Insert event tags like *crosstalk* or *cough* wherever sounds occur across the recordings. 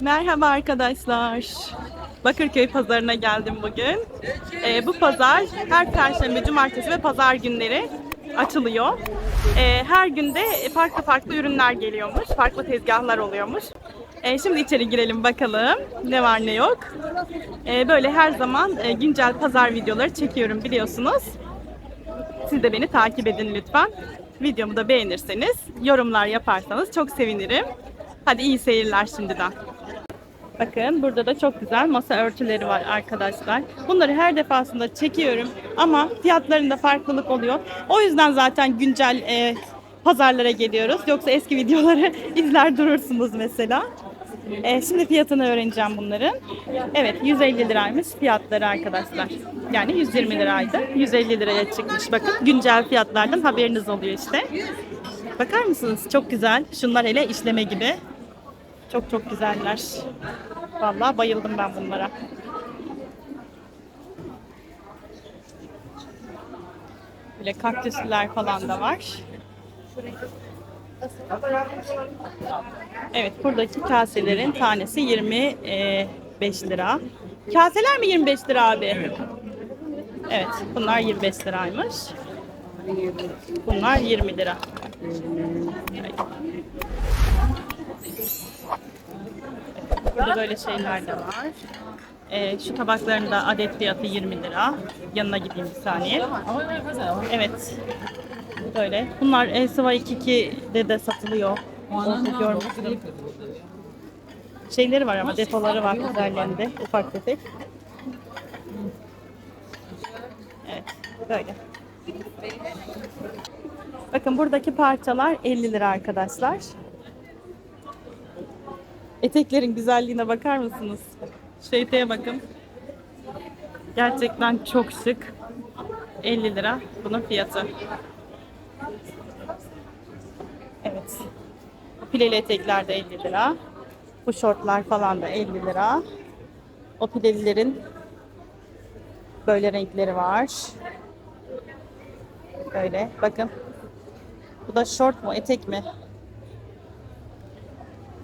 Merhaba arkadaşlar. Bakırköy pazarına geldim bugün. Ee, bu pazar her perşembe, cumartesi ve pazar günleri açılıyor. Ee, her günde farklı farklı ürünler geliyormuş. Farklı tezgahlar oluyormuş. Ee, şimdi içeri girelim bakalım ne var ne yok. Ee, böyle her zaman e, güncel pazar videoları çekiyorum biliyorsunuz. Siz de beni takip edin lütfen. Videomu da beğenirseniz, yorumlar yaparsanız çok sevinirim. Hadi iyi seyirler şimdiden. Bakın burada da çok güzel masa örtüleri var arkadaşlar. Bunları her defasında çekiyorum ama fiyatlarında farklılık oluyor. O yüzden zaten güncel e, pazarlara geliyoruz. Yoksa eski *laughs* videoları izler durursunuz mesela. E, şimdi fiyatını öğreneceğim bunların. Evet 150 liraymış fiyatları arkadaşlar. Yani 120 liraydı. 150 liraya çıkmış. Bakın güncel fiyatlardan haberiniz oluyor işte. Bakar mısınız? Çok güzel. Şunlar hele işleme gibi. Çok çok güzeller. Vallahi bayıldım ben bunlara. Böyle kaktüsler falan da var. Evet buradaki kaselerin tanesi 25 lira. Kaseler mi 25 lira abi? Evet bunlar 25 liraymış. Bunlar 20 lira. Burada böyle şeyler de var. Ee, şu tabakların da adet fiyatı 20 lira. Yanına gideyim bir saniye. Evet. Böyle. Bunlar Elsiva 22'de de satılıyor. Orada görmüştüm. Şeyleri var ama depoları var üzerlerinde. Ufak tefek. Evet. Böyle. Bakın buradaki parçalar 50 lira arkadaşlar. Eteklerin güzelliğine bakar mısınız? Şu bakın. Gerçekten çok şık. 50 lira bunun fiyatı. Evet. Bu pileli etekler de 50 lira. Bu şortlar falan da 50 lira. O pilelilerin böyle renkleri var. Böyle bakın. Bu da şort mu etek mi?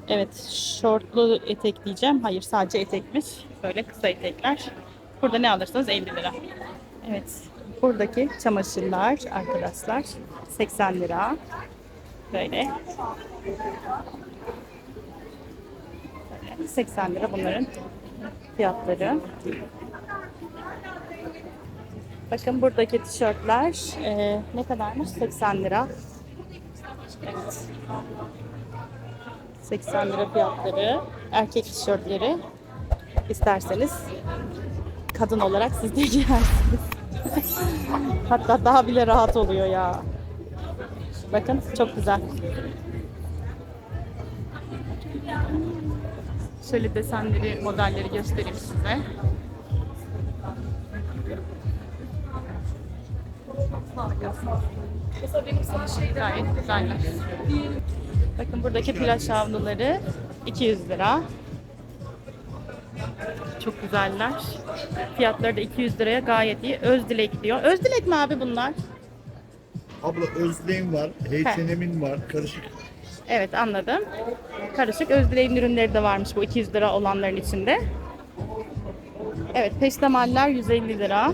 Evet, şortlu etek diyeceğim. Hayır, sadece etekmiş. Böyle kısa etekler. Burada ne alırsanız 50 lira. Evet, buradaki çamaşırlar arkadaşlar 80 lira. Böyle. Böyle 80 lira bunların fiyatları. Bakın buradaki tişörtler e, ne kadarmış? 80 lira. Evet. 80 lira fiyatları. Erkek tişörtleri isterseniz kadın olarak siz de *laughs* giyersiniz. Hatta daha bile rahat oluyor ya. Bakın çok güzel. Şöyle desenleri, modelleri göstereyim size. Gayet güzeller. Bakın buradaki plaj havluları 200 lira. Çok güzeller. Fiyatları da 200 liraya gayet iyi. Özdilek diyor. Özdilek mi abi bunlar? Abla Özlem var, H&M'in var, karışık. Evet anladım. Karışık Özdilek'in ürünleri de varmış bu 200 lira olanların içinde. Evet peştemaller 150 lira.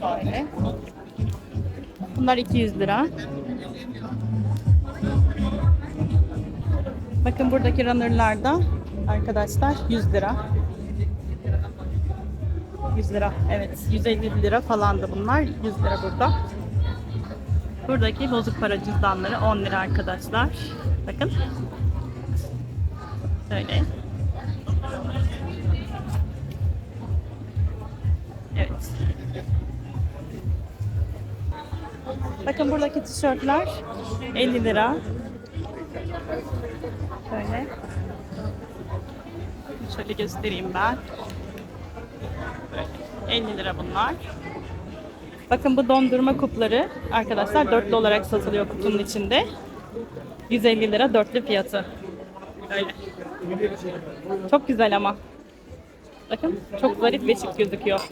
Şöyle. Bunlar 200 lira. Bakın buradaki runner'lar da arkadaşlar 100 lira. 100 lira. Evet. 150 lira falandı bunlar. 100 lira burada. Buradaki bozuk para cüzdanları 10 lira arkadaşlar. Bakın. Şöyle. Evet. Bakın buradaki tişörtler 50 lira. Şöyle. Şöyle göstereyim ben. Böyle. 50 lira bunlar. Bakın bu dondurma kupları arkadaşlar dörtlü olarak satılıyor kutunun içinde. 150 lira dörtlü fiyatı. Öyle. Çok güzel ama. Bakın çok zarif ve şık gözüküyor.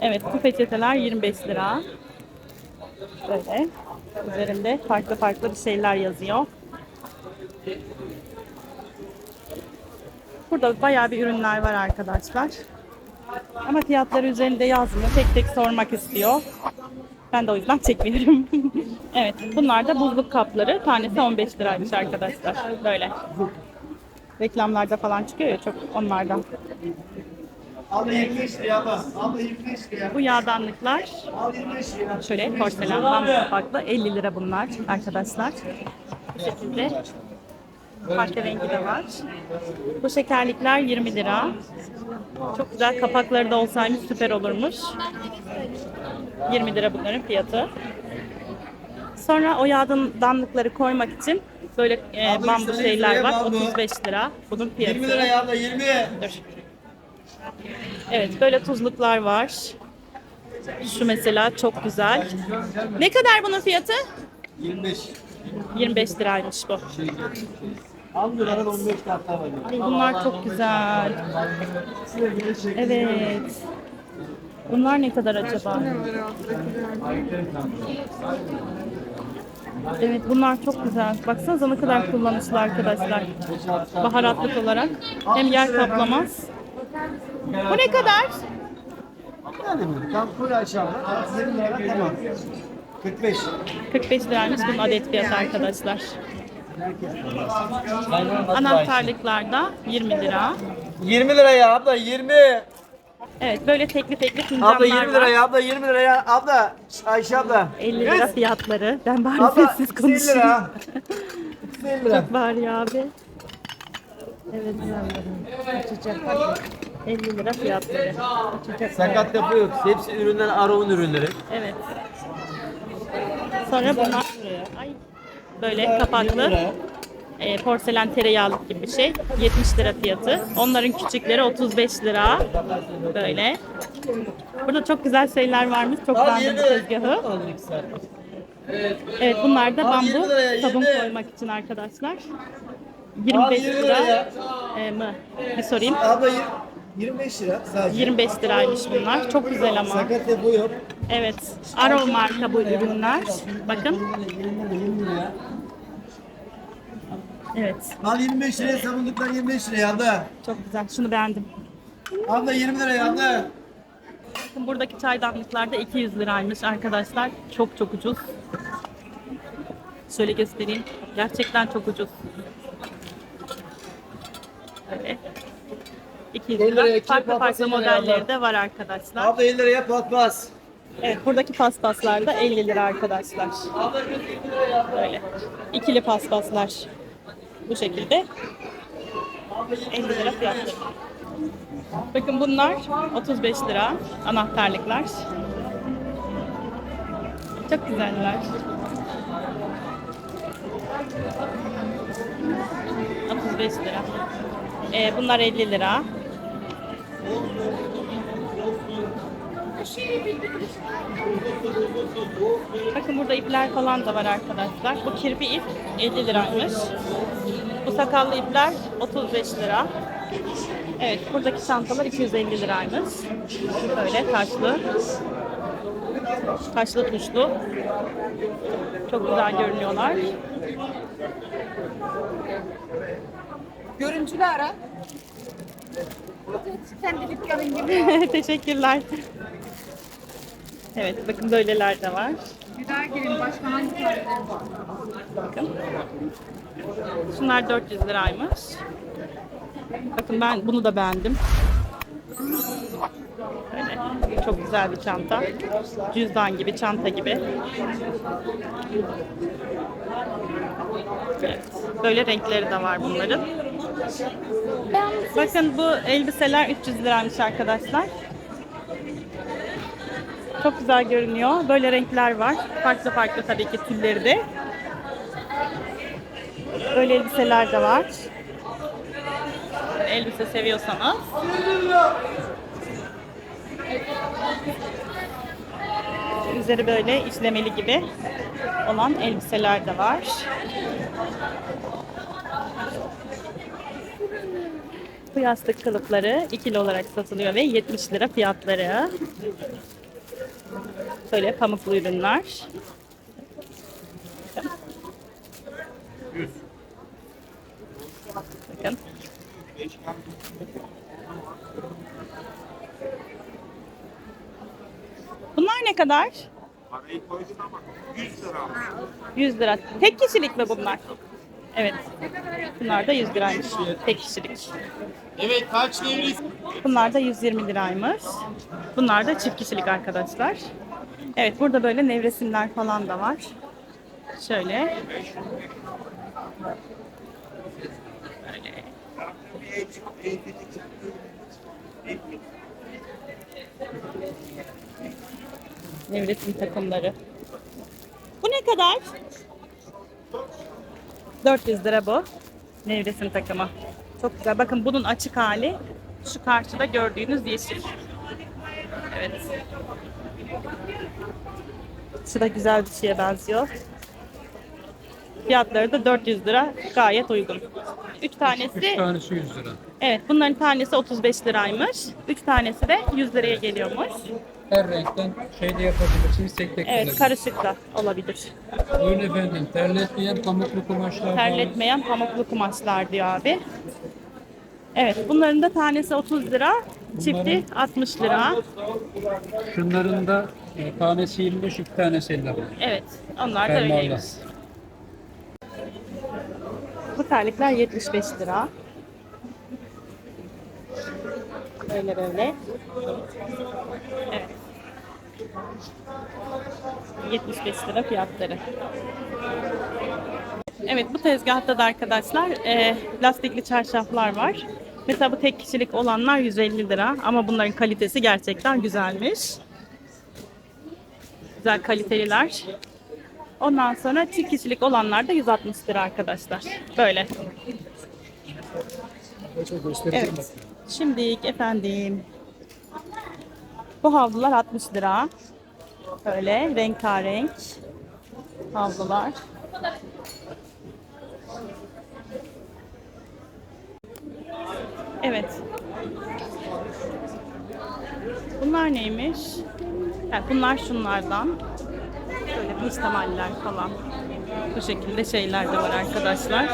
Evet bu peçeteler 25 lira. Böyle. Üzerinde farklı farklı bir şeyler yazıyor. Burada bayağı bir ürünler var arkadaşlar. Ama fiyatları üzerinde yazmıyor. Tek tek sormak istiyor. Ben de o yüzden *laughs* çekmiyorum. evet, bunlar da buzluk kapları. Tanesi 15 liraymış arkadaşlar. Böyle. Reklamlarda falan çıkıyor ya çok onlardan. Bu yağdanlıklar Al 25 liraya. şöyle porselen bam kapaklı 50 lira bunlar arkadaşlar. Bu şekilde farklı rengi de var. Bu şekerlikler 20 lira. Çok güzel kapakları da olsaymış süper olurmuş. 20 lira bunların fiyatı. Sonra o yağdanlıkları koymak için böyle e, bambu şeyler var. bambu. 35 lira. Bunun fiyatı. 20 lira ya abla 20. Dur. Evet böyle tuzluklar var. Şu mesela çok güzel. Ne kadar bunun fiyatı? 25. 25 liraymış bu. Al liradan 15 tahta var. Ay, bunlar çok güzel. Evet. Bunlar ne kadar acaba? Evet bunlar çok güzel. Baksanıza ne kadar kullanışlı arkadaşlar. Baharatlık olarak. Hem yer kaplamaz. Bu ne kadar? Yani? Tam full aşağıda. 20 lira tamam. 45. 45 liraymış bunun adet fiyatı arkadaşlar. Anahtarlıklarda 20 lira. 20 lira ya abla 20. Evet böyle tekli tekli fincanlar Abla 20 lira var. ya abla 20 lira ya abla. Ayşe abla. 50 lira fiyatları. Ben bari Abla sessiz 50 konuşayım. lira. 50 lira. Çok bağırıyor abi. Evet. 50 lira fiyatları. Sakat kapı yok. Hepsi ürünler Arov'un ürünleri. Evet. Sonra bunlar ay böyle kapaklı e, porselen tereyağlık gibi bir şey. 70 lira fiyatı. Onların küçükleri 35 lira. Böyle. Burada çok güzel şeyler varmış. Çok beğendim tezgahı. Evet bunlar da bambu 20 liraya, sabun 20. koymak için arkadaşlar. Al, 25 20 lira liraya. e, mı? Bir sorayım. Abla 25 lira sadece. 25 liraymış bunlar. Çok güzel ama. Sakat kapı yok. Evet. Arrow marka bu ürünler. Bakın. 20 lira. Evet. Al 25 liraya sabunluklar 25 liraya abla. Çok güzel. Şunu beğendim. Abla 20 liraya abla. Bakın buradaki çaydanlıklar da 200 liraymış arkadaşlar. Çok çok ucuz. Şöyle göstereyim. Gerçekten çok ucuz. Böyle. 200 50 liraya lira. iki Farklı farklı 50 liraya modelleri de var arkadaşlar. Abla 50 liraya patmaz. Evet buradaki paspaslar da 50 lira arkadaşlar. Böyle. İkili paspaslar. Bu şekilde. 50 lira fiyatları. Bakın bunlar 35 lira anahtarlıklar. Çok güzeller. 35 lira. Ee, bunlar 50 lira. Bakın burada ipler falan da var arkadaşlar. Bu kirpi ip 50 liraymış. Bu sakallı ipler 35 lira. Evet buradaki çantalar 250 liraymış. Böyle taşlı. Taşlı tuşlu. Çok güzel görünüyorlar. Görüntülü ara. Kendi dükkanın gibi. *laughs* Teşekkürler. Evet bakın böyleler de var. Daha gelin başka hangi? Bakın. Şunlar 400 liraymış. Bakın ben bunu da beğendim. Böyle çok güzel bir çanta. Cüzdan gibi, çanta gibi. Evet. Böyle renkleri de var bunların. Bakın bu elbiseler 300 liraymış arkadaşlar. Çok güzel görünüyor. Böyle renkler var. Farklı farklı tabii ki tülleri de. Böyle elbiseler de var. Elbise seviyorsanız. Üzeri böyle işlemeli gibi olan elbiseler de var. Bu yastık kılıfları ikili olarak satılıyor ve 70 lira fiyatları. Böyle pamuklu ürünler. Bakın. Bunlar ne kadar? 100 lira. Tek kişilik mi bunlar? Evet. Bunlar da 100 liraymış. Tek kişilik. Evet kaç devri? Bunlar da 120 liraymış. Bunlar da çift kişilik arkadaşlar. Evet burada böyle nevresimler falan da var. Şöyle. Nevresim takımları. Bu ne kadar? 400 lira bu. Nevresim takımı. Çok güzel. Bakın bunun açık hali şu karşıda gördüğünüz yeşil. Evet. Şu da güzel bir şeye benziyor. Fiyatları da 400 lira. Gayet uygun. 3 tanesi, Üç tanesi 100 lira. evet bunların tanesi 35 liraymış. 3 tanesi de 100 liraya geliyormuş. Her renkten şey de yapabilirsiniz, tek tek Evet karışık da olabilir. Buyurun efendim, terletmeyen pamuklu kumaşlar var. Terletmeyen pamuklu kumaşlar diyor abi. Evet bunların da tanesi 30 lira. Çifti 60 lira. Şunların da e, tanesi 25, iki tanesi 50 lira. Evet onlar da öyleymiş. Bu terlikler 75 lira. Böyle böyle. Evet. 75 lira fiyatları. Evet bu tezgahta da arkadaşlar e, lastikli çarşaflar var. Mesela bu tek kişilik olanlar 150 lira ama bunların kalitesi gerçekten güzelmiş. Güzel kaliteliler. Ondan sonra çift kişilik olanlar da 160 lira arkadaşlar. Böyle. Evet. Şimdi efendim. Bu havlular 60 lira. Böyle rengarenk havlular. Evet. Bunlar neymiş? Ha, bunlar şunlardan. Böyle peştemaller falan. Bu şekilde şeyler de var arkadaşlar.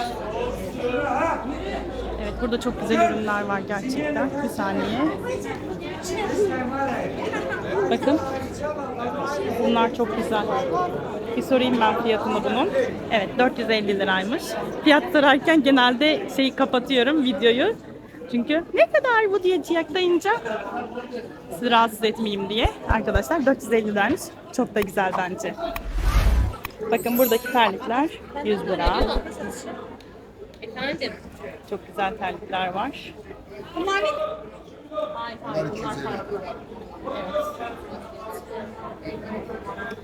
Evet burada çok güzel ürünler var gerçekten. Bir saniye. Bakın. Bunlar çok güzel. Bir sorayım ben fiyatını bunun. Evet 450 liraymış. Fiyat sorarken genelde şeyi kapatıyorum videoyu. Çünkü ne kadar bu diye ciyaklayınca sizi rahatsız etmeyeyim diye. Arkadaşlar 450 liraymış. Çok da güzel bence. Bakın buradaki terlikler 100 lira. Efendim. Çok güzel terlikler var. Bunlar ne?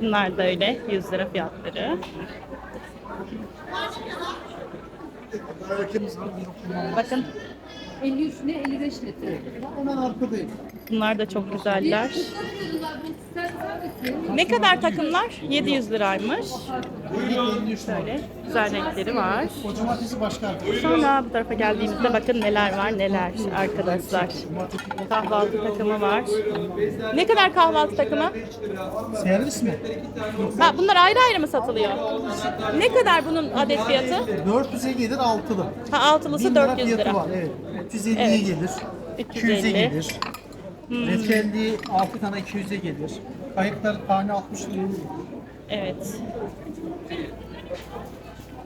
Bunlar da öyle 100 lira fiyatları. Bakın 53 ne 55 litre. Hemen arkadayım. Bunlar da çok güzeller. Ne kadar takımlar? 700 liraymış. Şöyle güzel renkleri var. Sonra bu tarafa geldiğimizde bakın neler var neler arkadaşlar. Kahvaltı takımı var. Ne kadar kahvaltı takımı? Servis mi? Ha, bunlar ayrı ayrı mı satılıyor? Ne kadar bunun adet fiyatı? 400'e gelir altılı. Ha, altılısı 1000 lira 400 fiyatı lira. Evet. 350'ye Evet. gelir. 350. 200'e gelir. Hmm. Reçelli 6 tane 200'e gelir. Kayıklar tane 60 liraya gelir. Evet.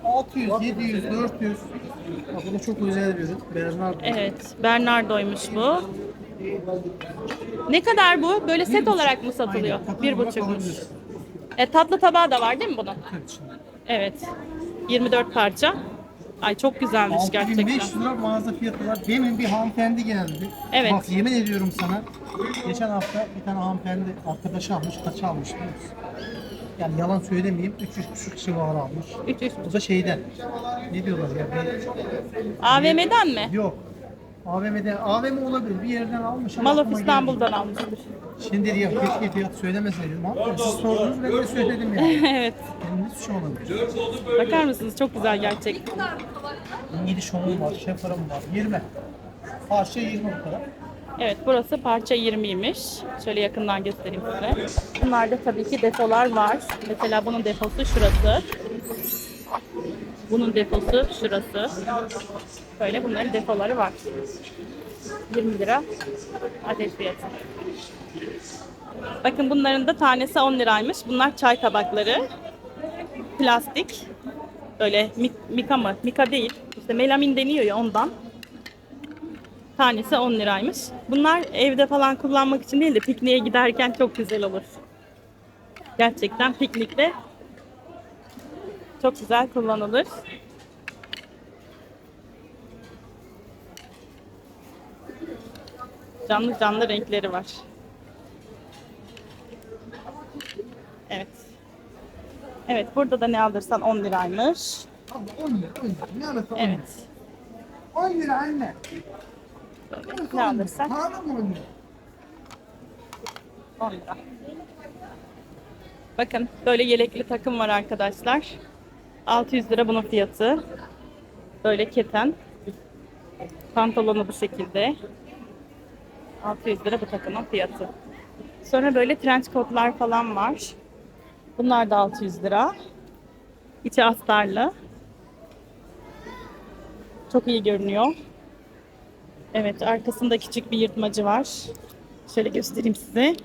600, 700, 400. Bak bu da çok özel bir ürün. Bernard. Evet. Bernardo'ymuş bu. Ne kadar bu? Böyle set olarak mı satılıyor? Aynen, Bir buçukmuş. E, tatlı tabağı da var değil mi bunun? Evet. 24 parça. Ay çok güzelmiş gerçekten. 6500 lira mağaza fiyatı var. Demin bir hanımefendi geldi. Evet. Bak yemin ediyorum sana. Geçen hafta bir tane hanımefendi arkadaşı almış. Kaç almış biliyor musun? Yani yalan söylemeyeyim. 300 civarı almış. 300. Bu da şeyden. Ne diyorlar ya? Bir, AVM'den mi? yok. AVM'den, AVM olabilir. Bir yerden almış ama Mal of aklıma İstanbul'dan gelmedi. almıştır. Şimdi dedi ya keşke fiyat söylemeseydim ama siz sordunuz ben de söyledim yani. *laughs* evet. Ne suçum olabilir? Bakar mısınız? Çok güzel gerçekten. 7 şovum var, şefarım var. 20. Parça 20 bu kadar. Evet burası parça 20'ymiş. Şöyle yakından göstereyim size. Bunlarda tabii ki depolar var. Mesela bunun deposu şurası. Bunun deposu şurası. Böyle bunların depoları var. 20 lira adet fiyatı. Bakın bunların da tanesi 10 liraymış. Bunlar çay tabakları. Plastik. Böyle mi- mika mı? Mika değil. İşte melamin deniyor ya ondan. Tanesi 10 liraymış. Bunlar evde falan kullanmak için değil de pikniğe giderken çok güzel olur. Gerçekten piknikte çok güzel kullanılır. Canlı canlı renkleri var. Evet. Evet burada da ne alırsan 10 liraymış. Abla 10 lira 10 lira. Ne alaka 10 lira? Evet. 10 lira anne. Ne alırsak Pahalı mı 10 lira? 10 lira. Bakın böyle yelekli takım var arkadaşlar. 600 lira bunun fiyatı. Böyle keten. Pantolonu bu şekilde. 600 lira bu takımın fiyatı. Sonra böyle trench coatlar falan var. Bunlar da 600 lira. İçi astarlı. Çok iyi görünüyor. Evet arkasında küçük bir yırtmacı var. Şöyle göstereyim size.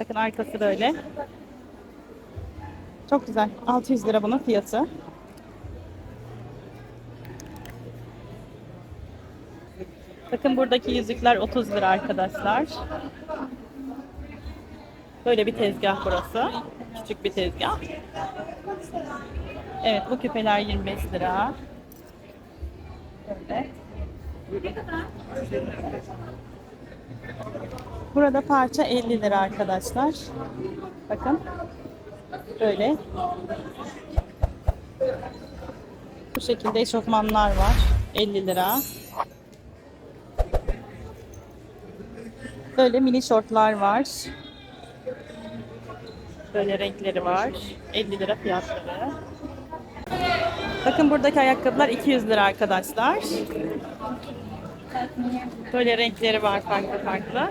Bakın arkası böyle. Çok güzel. 600 lira bunun fiyatı. Bakın buradaki yüzükler 30 lira arkadaşlar. Böyle bir tezgah burası. Küçük bir tezgah. Evet bu küpeler 25 lira. Burada parça 50 lira arkadaşlar. Bakın. Böyle. Bu şekilde eşofmanlar var. 50 lira. Böyle mini şortlar var. Böyle renkleri var. 50 lira fiyatları. Bakın buradaki ayakkabılar 200 lira arkadaşlar. Böyle renkleri var farklı farklı.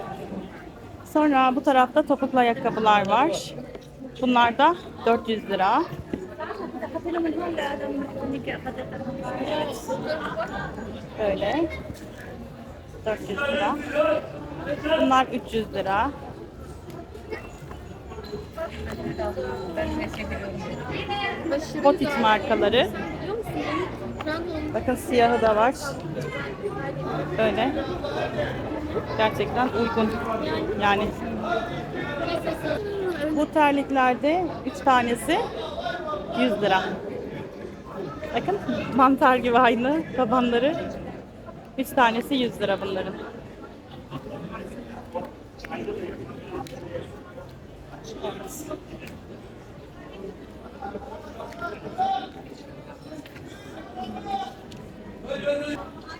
Sonra bu tarafta topuklu ayakkabılar var. Bunlar da 400 lira. Böyle. 400 lira. Bunlar 300 lira. Botiç markaları. Bakın siyahı da var. Böyle. Gerçekten uygun. Yani bu terliklerde 3 tanesi 100 lira. Bakın mantar gibi aynı tabanları. 3 tanesi 100 lira bunların.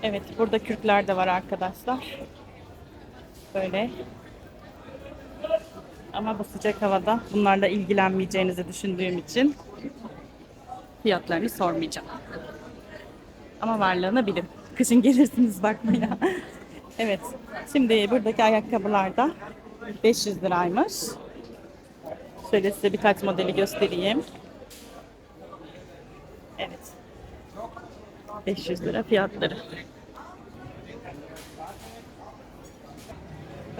Evet. Burada kürkler de var arkadaşlar. Böyle. Ama bu sıcak havada bunlarla ilgilenmeyeceğinizi düşündüğüm için fiyatlarını sormayacağım. Ama varlığını bilin. Kışın gelirsiniz bakmaya. *laughs* evet. Şimdi buradaki ayakkabılar da 500 liraymış. Şöyle size birkaç modeli göstereyim. Evet. 500 lira fiyatları.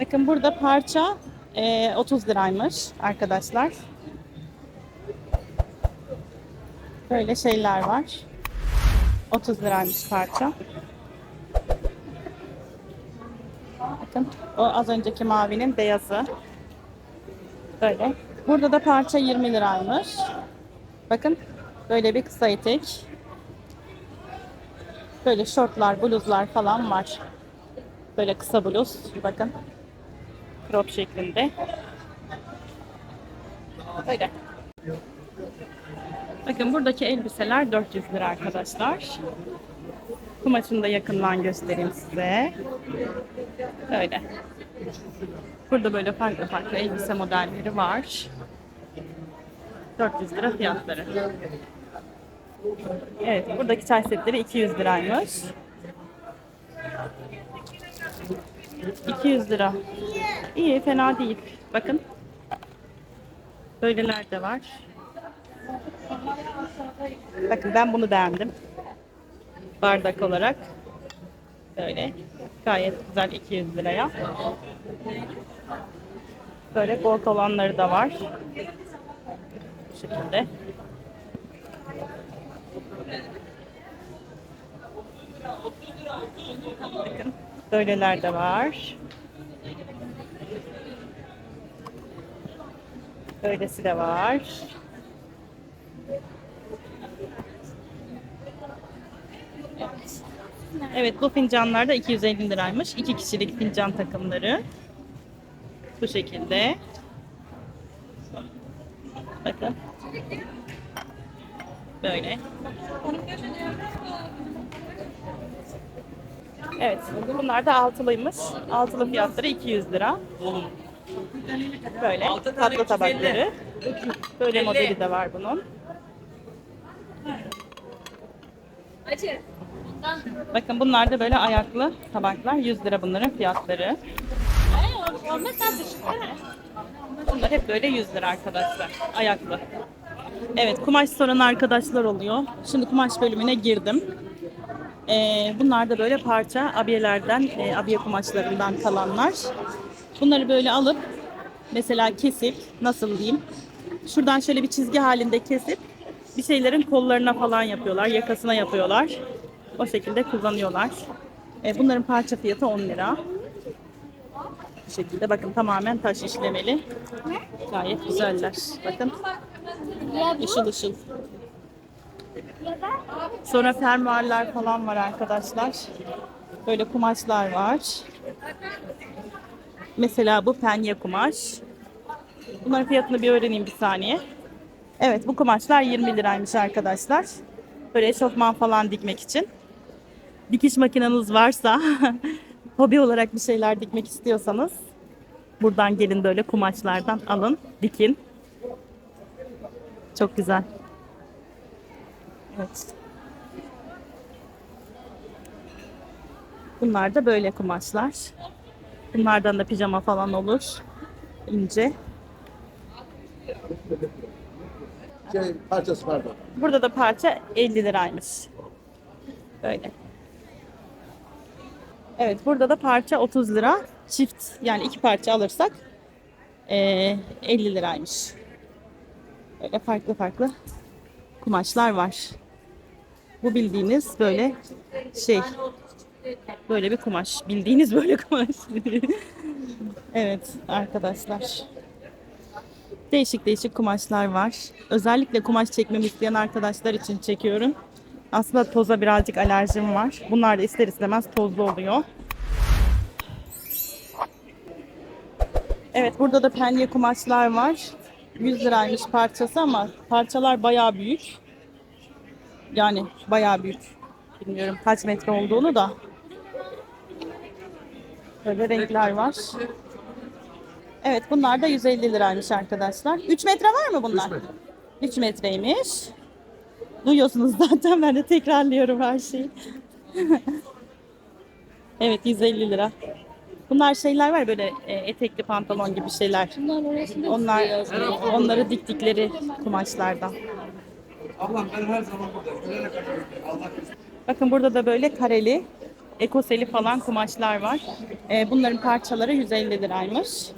Bakın burada parça e, 30 liraymış arkadaşlar. Böyle şeyler var. 30 liraymış parça. Bakın o az önceki mavinin beyazı. Böyle. Burada da parça 20 liraymış. Bakın böyle bir kısa etek. Böyle şortlar, bluzlar falan var. Böyle kısa bluz. Bakın. Crop şeklinde. Böyle. Bakın buradaki elbiseler 400 lira arkadaşlar. Kumaşını da yakından göstereyim size. Öyle. Burada böyle farklı farklı elbise modelleri var. 400 lira fiyatları. Evet, buradaki çay setleri 200 liraymış. 200 lira. İyi, fena değil. Bakın. Böyleler de var. Bakın ben bunu beğendim. Bardak olarak. Böyle. Gayet güzel 200 liraya. Böyle gold olanları da var. Bu şekilde. Bakın böyleler de var. Böylesi de var. Evet. Bu fincanlar da 250 liraymış. İki kişilik fincan takımları. Bu şekilde. Bakın. Böyle. Evet, bunlar da altılıymış. Altılı fiyatları 200 lira. Böyle tatlı tabakları. Böyle modeli de var bunun. Bakın bunlar da böyle ayaklı tabaklar. 100 lira bunların fiyatları. Bunlar hep böyle 100 lira arkadaşlar. Ayaklı. Evet kumaş soran arkadaşlar oluyor. Şimdi kumaş bölümüne girdim. Ee, bunlar da böyle parça abiyelerden, e, abiye kumaşlarından kalanlar. Bunları böyle alıp mesela kesip nasıl diyeyim? Şuradan şöyle bir çizgi halinde kesip bir şeylerin kollarına falan yapıyorlar, yakasına yapıyorlar. O şekilde kullanıyorlar. Ee, bunların parça fiyatı 10 lira. Bu şekilde bakın tamamen taş işlemeli. Gayet güzeller. Bakın. Işıl ışıl. Sonra fermuarlar falan var arkadaşlar. Böyle kumaşlar var. Mesela bu penye kumaş. Bunların fiyatını bir öğreneyim bir saniye. Evet bu kumaşlar 20 liraymış arkadaşlar. Böyle eşofman falan dikmek için. Dikiş makineniz varsa *laughs* hobi olarak bir şeyler dikmek istiyorsanız buradan gelin böyle kumaşlardan alın, dikin. Çok güzel. Evet. Bunlar da böyle kumaşlar. Bunlardan da pijama falan olur. İnce. Şey parçası pardon. Burada da parça 50 liraymış. Böyle. Evet burada da parça 30 lira. Çift yani iki parça alırsak eee 50 liraymış. Böyle farklı farklı kumaşlar var. Bu bildiğiniz böyle şey böyle bir kumaş. Bildiğiniz böyle *laughs* kumaş. evet arkadaşlar. Değişik değişik kumaşlar var. Özellikle kumaş çekmemi isteyen arkadaşlar için çekiyorum. Aslında toza birazcık alerjim var. Bunlar da ister istemez tozlu oluyor. Evet burada da penye kumaşlar var. 100 liraymış parçası ama parçalar bayağı büyük. Yani bayağı büyük. Bilmiyorum kaç metre olduğunu da. Böyle renkler var. Evet bunlar da 150 liraymış arkadaşlar. 3 metre var mı bunlar? 3 metre. 3 metreymiş. Duyuyorsunuz *laughs* zaten ben de tekrarlıyorum her şeyi. *laughs* evet 150 lira. Bunlar şeyler var böyle e, etekli pantolon gibi şeyler. Onlar onları diktikleri kumaşlardan. Bakın burada da böyle kareli, ekoseli falan kumaşlar var. E, bunların parçaları 150 liraymış.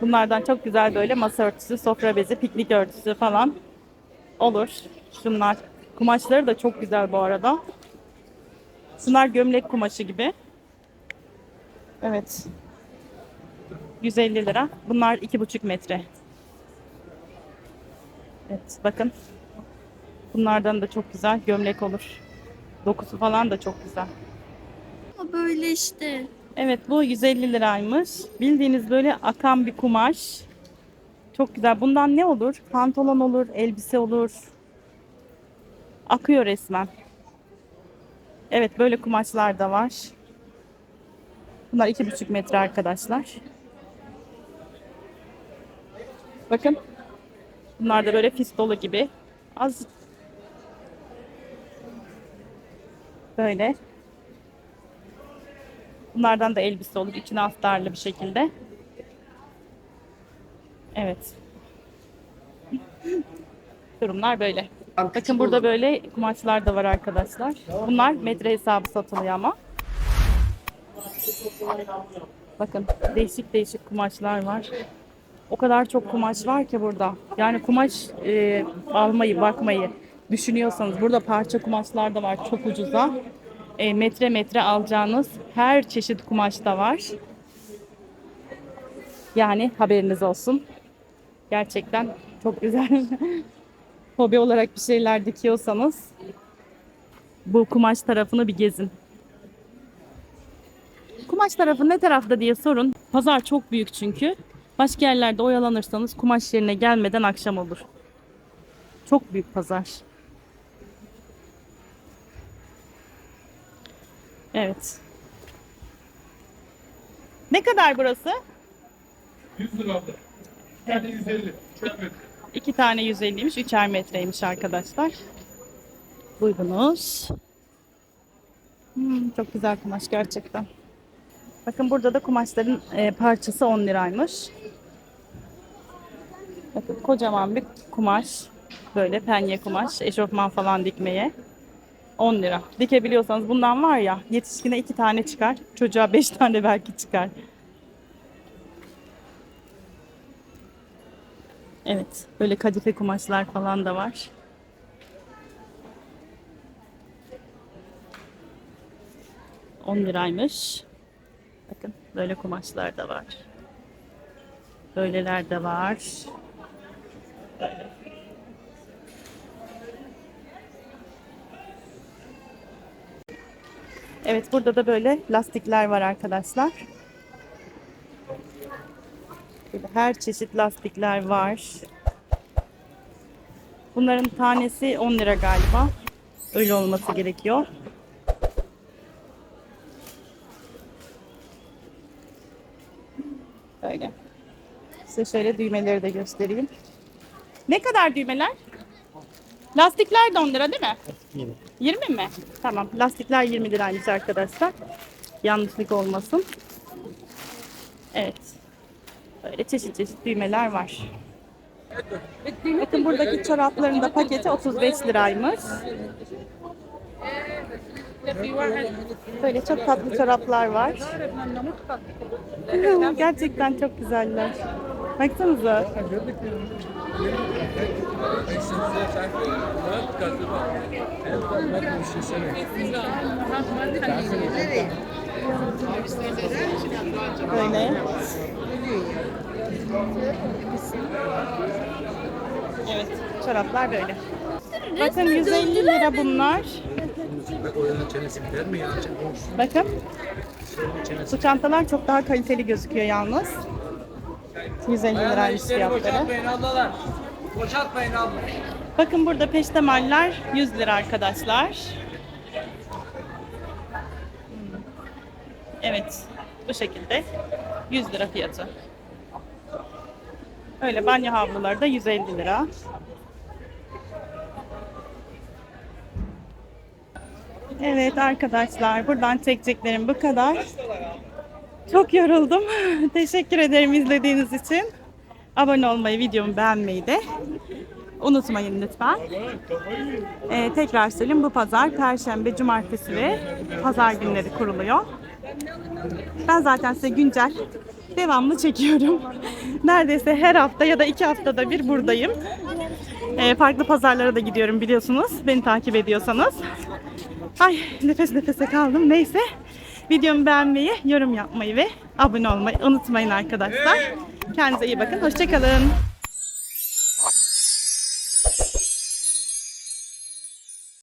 Bunlardan çok güzel böyle masa örtüsü, sofra bezi, piknik örtüsü falan olur. Şunlar. Kumaşları da çok güzel bu arada. Şunlar gömlek kumaşı gibi. Evet. 150 lira. Bunlar 2,5 metre. Evet bakın. Bunlardan da çok güzel gömlek olur. Dokusu falan da çok güzel. Böyle işte. Evet bu 150 liraymış. Bildiğiniz böyle akan bir kumaş. Çok güzel. Bundan ne olur? Pantolon olur, elbise olur. Akıyor resmen. Evet böyle kumaşlar da var. Bunlar iki buçuk metre arkadaşlar. Bakın. Bunlar da böyle fistolu gibi. Az böyle. Bunlardan da elbise olur. içine astarlı bir şekilde. Evet. *laughs* Durumlar böyle. Bakın burada böyle kumaşlar da var arkadaşlar. Bunlar metre hesabı satılıyor ama. Bakın değişik değişik kumaşlar var. O kadar çok kumaş var ki burada. Yani kumaş e, almayı, bakmayı düşünüyorsanız burada parça kumaşlar da var çok ucuza. E, metre metre alacağınız her çeşit kumaş da var. Yani haberiniz olsun. Gerçekten çok güzel. *laughs* Hobi olarak bir şeyler dikiyorsanız bu kumaş tarafını bir gezin. Kumaş tarafı ne tarafta diye sorun. Pazar çok büyük çünkü. Başka yerlerde oyalanırsanız kumaş yerine gelmeden akşam olur. Çok büyük pazar. Evet. Ne kadar burası? 100 lira abla. Bir tane 150. Çok metre. İki tane 150'ymiş, üçer metreymiş arkadaşlar. Buyurunuz. Hmm, çok güzel kumaş gerçekten. Bakın burada da kumaşların e, parçası 10 liraymış. Bakın kocaman bir kumaş. Böyle penye kumaş, eşofman falan dikmeye. 10 lira. Dikebiliyorsanız bundan var ya yetişkine iki tane çıkar. Çocuğa beş tane belki çıkar. Evet, böyle kadife kumaşlar falan da var. On liraymış. Bakın böyle kumaşlar da var. Böyleler de var. Böyle. Evet burada da böyle lastikler var arkadaşlar. Böyle her çeşit lastikler var. Bunların tanesi 10 lira galiba. Öyle olması gerekiyor. Böyle. Size şöyle düğmeleri de göstereyim. Ne kadar düğmeler? Lastikler de 10 lira değil mi? 20 mi? Tamam. Lastikler 20 liraymış arkadaşlar. Yanlışlık olmasın. Evet. Böyle çeşit çeşit düğmeler var. Bakın buradaki çorapların da paketi 35 liraymış. Böyle çok tatlı çoraplar var. *laughs* Gerçekten çok güzeller. Baksanıza. Böyle. Evet, çoraplar böyle. Bakın 150 lira bunlar. Bakın. Bu çantalar çok daha kaliteli gözüküyor yalnız. 150 liraymış fiyatları. ablalar. Boşaltmayın abla. Bakın burada peştemaller 100 lira arkadaşlar. Evet, bu şekilde 100 lira fiyatı. Öyle banyo havluları da 150 lira. Evet arkadaşlar, buradan çekeceklerim bu kadar. Çok yoruldum. *laughs* Teşekkür ederim izlediğiniz için. Abone olmayı, videomu beğenmeyi de unutmayın lütfen. Ee, tekrar söyleyeyim bu pazar Perşembe, Cumartesi ve Pazar günleri kuruluyor. Ben zaten size güncel devamlı çekiyorum. *laughs* Neredeyse her hafta ya da iki haftada bir buradayım. Ee, farklı pazarlara da gidiyorum biliyorsunuz. Beni takip ediyorsanız. Ay nefes nefese kaldım. Neyse. Videomu beğenmeyi, yorum yapmayı ve abone olmayı unutmayın arkadaşlar. Kendinize iyi bakın. Hoşçakalın.